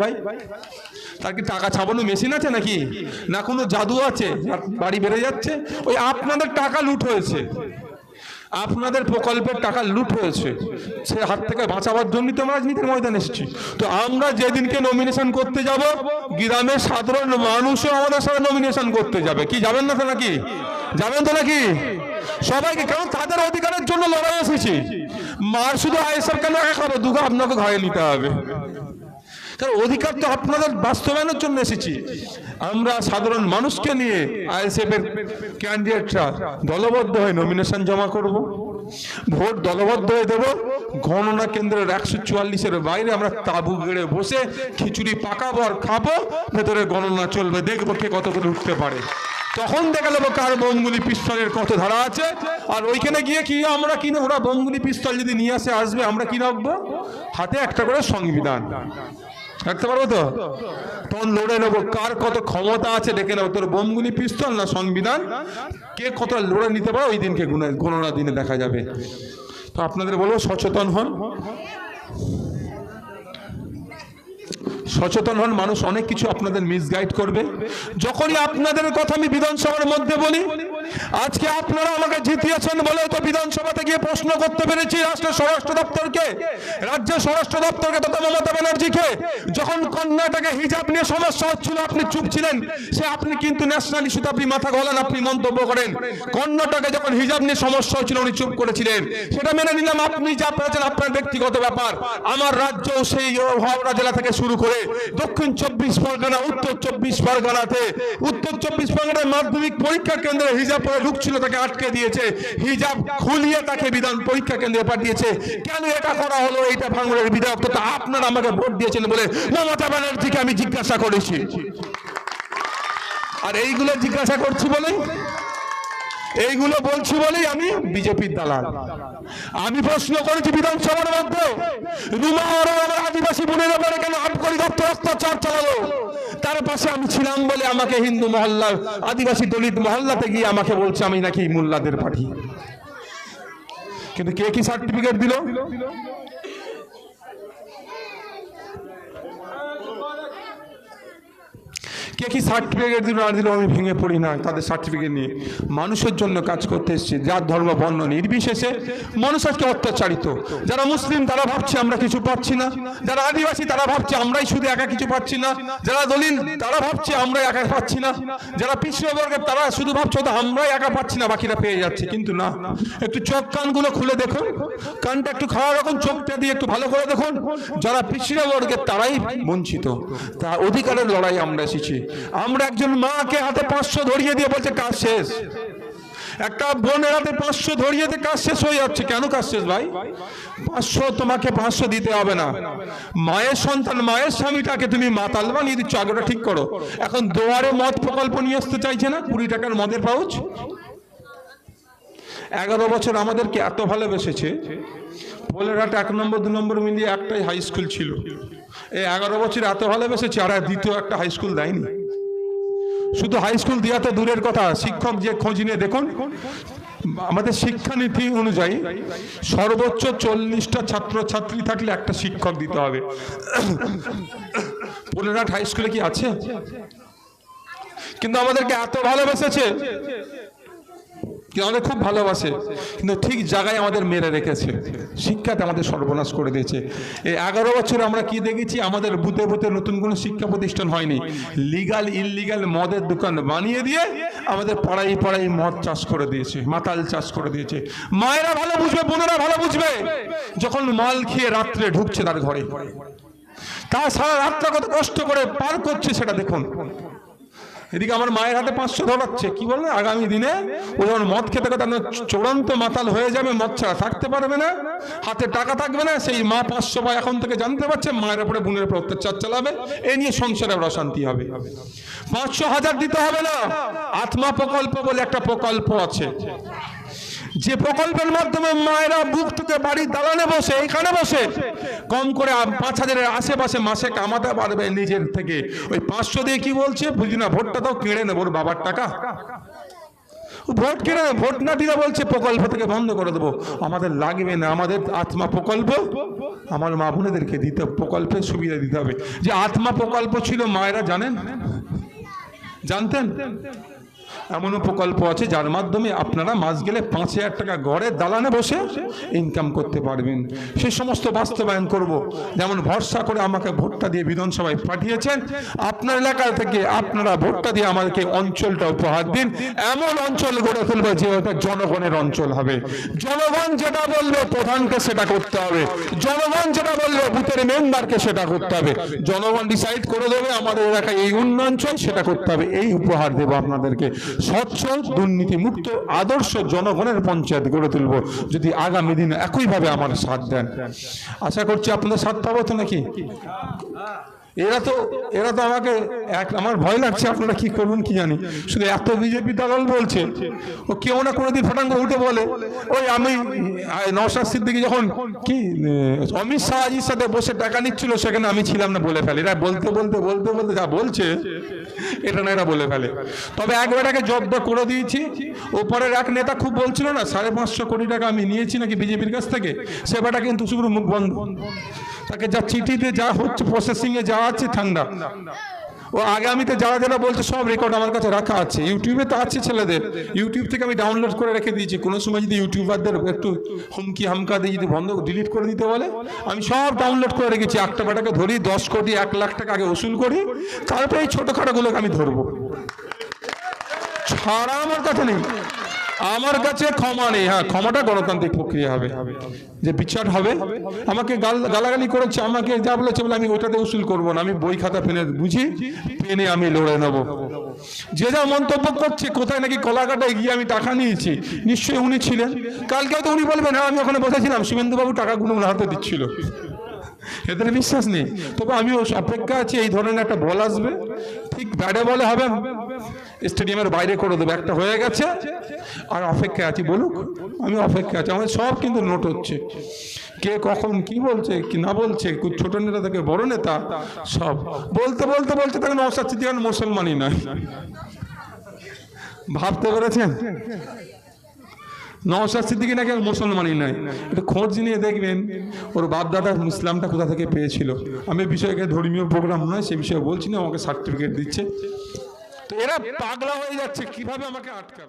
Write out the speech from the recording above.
ভাই তার কি টাকা ছাপানো মেশিন আছে নাকি? না কোনো জাদু আছে? বাড়ি বেড়ে যাচ্ছে? ওই আপনাদের টাকা লুট হয়েছে। আপনাদের প্রকল্পের টাকা লুট হয়েছে। সে হাত থেকে বাঁচাবার জন্যই তো রাজনীতির ময়দানে এসেছি। তো আমরা যেদিনকে নমিনেশন করতে যাব, গ্রামের সাধারণ মানুষও আমাদের সাথে নমিনেশন করতে যাবে। কি, যাবেন না তো নাকি? যাবেন তো নাকি? সবাইকে, কারণ তাদের অধিকারের জন্য লড়াই এসেছি। মার শুধু আয়েসার কেন একা খাব দুগা আপনাকে ঘরে নিতে হবে। কারণ অধিকার তো আপনাদের বাস্তবায়নের জন্য এসেছি। আমরা সাধারণ মানুষকে নিয়ে আইএসএফ এর ক্যান্ডিডেটরা দলবদ্ধ হয়ে নমিনেশন জমা করব। ভোট দলবদ্ধ হয়ে দেব। গণনা কেন্দ্রের একশো চুয়াল্লিশের বাইরে আমরা তাবু গেড়ে বসে খিচুড়ি পাকাবো আর খাব। ভেতরে গণনা চলবে, দেখব কে কত করে উঠতে পারে। তখন দেখা নেব কার বোমগুলি পিস্তলের কত ধারা আছে। আর ওইখানে গিয়ে কি, আমরা কিনে ওরা বোমগুলি পিস্তল যদি নিয়ে আসে, আসবে, আমরা কি রাখব হাতে একটা করে সংবিধান। রাখতে পারব তো? তখন লড়ে নেব। কার কত ক্ষমতা আছে দেখে নেব? তোর বোমগুলি পিস্তল না সংবিধান? কে কত লড়ে নিতে পারো? ওই দিনকে গণনা দিনে দেখা যাবে। তো আপনাদের বলব সচেতন হন। সচেতন হন। মানুষ অনেক কিছু আপনাদের মিসগাইড করবে। যখনই আপনাদের কথা আমি বিধানসভার মধ্যে বলি আজকে আপনারা আমাকে জিতিয়েছেন বলে তো বিধানসভাতে গিয়ে প্রশ্ন করতে পেরেছি রাষ্ট্রের স্বরাষ্ট্র দপ্তরকে। রাজ্যের স্বরাষ্ট্র দপ্তরকে তথা মমতা ব্যানার্জিকে। যখন কর্ণাটকে হিজাব নিয়ে সমস্যা হচ্ছিল, আপনি চুপ ছিলেন। সে আপনি কিন্তু ন্যাশনাল ইস্যুতে আপনি মাথা গলান, আপনি মন্তব্য করেন। কর্ণাটকে যখন হিজাব নিয়ে সমস্যা হচ্ছিল, উনি চুপ করেছিলেন। সেটা মেনে নিলাম, আপনি যা পেরেছেন আপনার ব্যক্তিগত ব্যাপার। আমার রাজ্য সেই হাওড়া জেলা থেকে শুরু করে দক্ষিণ চব্বিশ পরগনা, উত্তর চব্বিশ পরগনাতে। উত্তর চব্বিশ পরগনার মাধ্যমিক পরীক্ষা কেন্দ্রে হিজাব পরে ঢুকছিল, তাকে আটকে দিয়েছে। হিজাব খুলিয়ে তাকে বিধান পরীক্ষা কেন্দ্রে পাঠিয়েছে। কেন এটা করা হলো? এটা ভাঙড়ের বিধায়ক তো আপনারা আমাকে ভোট দিয়েছেন বলে মমতা ব্যানার্জিকে আমি জিজ্ঞাসা করেছি। আর এইগুলো জিজ্ঞাসা করছি বলে এইগুলো বলছি বলেই আমি বিজেপির দালাল। আমি প্রশ্ন করেছি বিধানসভার মধ্যে, রুমা আমার আদিবাসী বোনের ব্যাপারে কেন আট দপ্তর অত্যাচার চালালো? তার পাশে আমি ছিলাম বলে আমাকে হিন্দু মহল্লা আদিবাসী দলিত মহল্লাতে গিয়ে আমাকে বলছে, আমি নাকি মোল্লাদের পাঠিয়ে কিন্তু কে কি সার্টিফিকেট দিল? কে কি সার্টিফিকেট দিল, না দিল, আমি ভেঙে পড়ি না, তাদের সার্টিফিকেট নিয়ে। মানুষের জন্য কাজ করতে এসেছি, যার ধর্ম বর্ণ নির্বিশেষে মানুষ আজকে অত্যাচারিত। যারা মুসলিম, তারা ভাবছে আমরা কিছু পাচ্ছি না। যারা আদিবাসী, তারা ভাবছে আমরাই শুধু একা কিছু পাচ্ছি না। যারা দলিল, তারা ভাবছে আমরা একা পাচ্ছি না। যারা পিছিয়ে বর্গের তারা শুধু ভাবছে আমরাই একা পাচ্ছি না, বাকিরা পেয়ে যাচ্ছে। কিন্তু না, একটু চোখ কানগুলো খুলে দেখুন। কানটা একটু খাওয়া রকম চোখটা দিয়ে একটু ভালো করে দেখুন। যারা পিছিয়ে বর্গের, তারাই বঞ্চিত। তা অধিকারের লড়াই আমরা এসেছি। আমরা একজন মাকে হাতে পাঁচশো ধরিয়ে দিয়ে বলছে, কাজ শেষ। একটা বোনের হাতে পাঁচশো ধরিয়ে দিয়ে কাজ শেষ হয়ে যাচ্ছে। কেন কাজ শেষ ভাই? পাঁচশো তোমাকে পাঁচশো দিতে হবে না। মায়ের সন্তান, মায়ের স্বামীটাকে তুমি মাতাল বানিয়ে দিচ্ছ আগেটা ঠিক করো। এখন দোয়ারে মদ প্রকল্প নিয়ে আসতে চাইছে না? কুড়ি টাকার মদের পাউচ? এগারো বছর আমাদেরকে এত ভালোবেসেছে। পোলেরহাট এক নম্বর, দু নম্বর মিলিয়ে একটাই হাই স্কুল ছিল। এই এগারো বছর এত ভালোবেসেছে, আর দ্বিতীয় একটা হাই স্কুল দেয়নি। শুধু হাই স্কুল দেওয়া তো দূরের কথা, শিক্ষক যে খোঁজ নিয়ে দেখুন, আমাদের শিক্ষানীতি অনুযায়ী সর্বোচ্চ চল্লিশটা ছাত্র ছাত্রী থাকলে একটা শিক্ষক দিতে হবে। পোলেরহাট হাই স্কুলে কি আছে? কিন্তু আমাদেরকে এত ভালোবেসেছে। আমাদের খুব ভালোবাসে। কিন্তু ঠিক জায়গায় আমাদের মেরে রেখেছে। শিক্ষাতে আমাদের সর্বনাশ করে দিয়েছে। এই এগারো বছর আমরা কি দেখেছি? আমাদের বুথে বুথে নতুন কোনো শিক্ষা প্রতিষ্ঠান হয়নি। লিগাল, ইললিগাল মদের দোকান বানিয়ে দিয়ে আমাদের পাড়াই পাড়াই মদ চাষ করে দিয়েছে, মাতাল চাষ করে দিয়েছে। মায়েরা ভালো বুঝবে, বোনেরা ভালো বুঝবে। যখন মাল খেয়ে রাত্রে ঢুকছে তার ঘরে। তা সারা রাতটা কত কষ্ট করে পার করছে সেটা দেখুন। এদিকে আমার মায়ের হাতে পাঁচশো ধরাচ্ছে কি বলবে? আগামী দিনে ও যখন মদ খেতে খেতে আপনার চূড়ান্ত মাতাল হয়ে যাবে, মদ ছাড়া থাকতে পারবে না। হাতে টাকা থাকবে না, সেই মা পাঁচশো বা এখন থেকে জানতে পারছে, মায়ের উপরে বোনের উপরে অত্যাচার চালাবে। এ নিয়ে সংসারে ওর অশান্তি হবে। পাঁচশো হাজার দিতে হবে না। আত্মা প্রকল্প বলে একটা প্রকল্প আছে। যে প্রকল্পের মাধ্যমে মায়েরা বুক থেকে বাড়ির দালানে বসে এখানে বসে, কম করে পাঁচ হাজারের আশেপাশে মাসে কামাতে পারবে নিজের থেকে। ওই পাঁচশো দিয়ে কি বলছে? বুঝি না, ভোটটা দাও, কেড়ে নেব বাবার টাকা। ভোট কেনা ভোট না দিলে বলছে, প্রকল্প থেকে বন্ধ করে দেবো। আমাদের লাগবে না, আমাদের আত্মা প্রকল্প। আমার মা বোনেদেরকে দিতে প্রকল্পের সুবিধা দিতে হবে। যে আত্মা প্রকল্প ছিল মায়েরা জানেন? জানতেন? এমনও প্রকল্প আছে যার মাধ্যমে আপনারা মাস গেলে পাঁচ হাজার টাকা গড়ে দালানে বসে ইনকাম করতে পারবেন। সে সমস্ত বাস্তবায়ন করব। যেমন ভরসা করে আমাকে ভোটটা দিয়ে বিধানসভায় পাঠিয়েছেন। আপনার এলাকা থেকে আপনারা ভোটটা দিয়ে আমাদেরকে অঞ্চলটা উপহার দিন। এমন অঞ্চল গড়ে তুলবে যে ওটা জনগণের অঞ্চল হবে। জনগণ যেটা বলবে প্রধানকে সেটা করতে হবে। জনগণ যেটা বলবে বুথের মেম্বারকে সেটা করতে হবে। জনগণ ডিসাইড করে দেবে আমাদের এলাকায় এই উন্নয়ন সেটা করতে হবে। এই উপহার দেবো আপনাদেরকে। স্বচ্ছ দুর্নীতি মুক্ত আদর্শ জনগণের পঞ্চায়েত গড়ে তুলব, যদি আগামী দিনে একইভাবে আমার সাথ দেন। আশা করছি আপনাদের সাথ পাবো তো নাকি? এরা তো এরা তো আমাকে এক, আমার ভয় লাগছে, আপনারা কি করবেন কি জানি। শুধু এত বিজেপি দালাল বলছে, ও কেউ না কোনোদিন ফটাং করে উঠে বলে। ওই আমি নওশাদ সিদ্দিকি যখন কি অমিত শাহজির সাথে বসে টাকা নিচ্ছিল, সেখানে আমি ছিলাম না বলে ফেলে। এরা বলতে বলতে বলতে বলতে যা বলছে, এটা না এরা বলে ফেলে। তবে একবারটাকে জব্দ করে দিয়েছি। ওপরের এক নেতা খুব বলছিল না, সাড়ে পাঁচশো কোটি টাকা আমি নিয়েছি নাকি বিজেপির কাছ থেকে? সেবাটা কিন্তু শুধু মুখ বন্ধ। তাকে যা চিঠিতে যা হচ্ছে প্রসেসিংয়ে যা আছে ঠান্ডা। ও আগামীতে যারা যারা বলছে সব রেকর্ড আমার কাছে রাখা আছে। ইউটিউবে তো আছে ছেলেদের। ইউটিউব থেকে আমি ডাউনলোড করে রেখে দিয়েছি। কোনো সময় যদি ইউটিউবারদের একটু হুমকি হামকা দিয়ে যদি বন্ধ ডিলিট করে দিতে বলে, আমি সব ডাউনলোড করে রেখেছি। একটা বেটাকে ধরি, দশ কোটি, এক লাখ টাকা আগে ওসুল করি, তারপরে এই ছোটোখাটোগুলোকে আমি ধরবো। ছাড়া আমার কাছে নেই। আমার কাছে ক্ষমা নেই। হ্যাঁ ক্ষমাটা গণতান্ত্রিক প্রক্রিয়া হবে। যে বিচার হবে, আমাকে গাল গালাগালি করেছে, আমাকে যা বলেছে বলে আমি ওটাতে উসুল করব না। আমি বই খাতা পেনে বুঝি, পেনে আমি লড়ে নেব। যে যা মন্তব্য করছে, কোথায় নাকি কলাকাটায় গিয়ে আমি টাকা নিয়েছি, নিশ্চয়ই উনি ছিলেন। কালকে তো উনি বলবেন হ্যাঁ আমি ওখানে বসেছিলাম শুভেন্দুবাবু টাকাগুলো ওনার হাতে দিচ্ছিল। এদের বিশ্বাস নেই। তবে আমিও অপেক্ষা আছি, এই ধরনের একটা বল আসবে। ঠিক ব্যাটে বলে হবে স্টেডিয়ামের বাইরে করে দেবে, একটা হয়ে গেছে। আর অপেক্ষা আছি, বলুক, আমি অপেক্ষা আছি, আমাদের সব কিন্তু নোট হচ্ছে। কে কখন কি বলছে, কি না বলছে ছোট নেতা থেকে বড় নেতা, সব। বলতে বলতে বলতে তখন অসাদ সিদ্দিকান মুসলমানই নয়। ভাবতে পেরেছেন? নওশাদ সিদ্দিকি নাকি মুসলমানই নয়। একটু খোঁজ নিয়ে দেখবেন, ওর বাপ দাদা ইসলামটা কোথা থেকে পেয়েছিল। আমি বিষয়কে ধর্মীয় প্রোগ্রাম নয়, সে বিষয়ে বলছি না আমাকে সার্টিফিকেট দিচ্ছে। এরা পাগলা হয়ে যাচ্ছে কীভাবে আমাকে আটকাবে?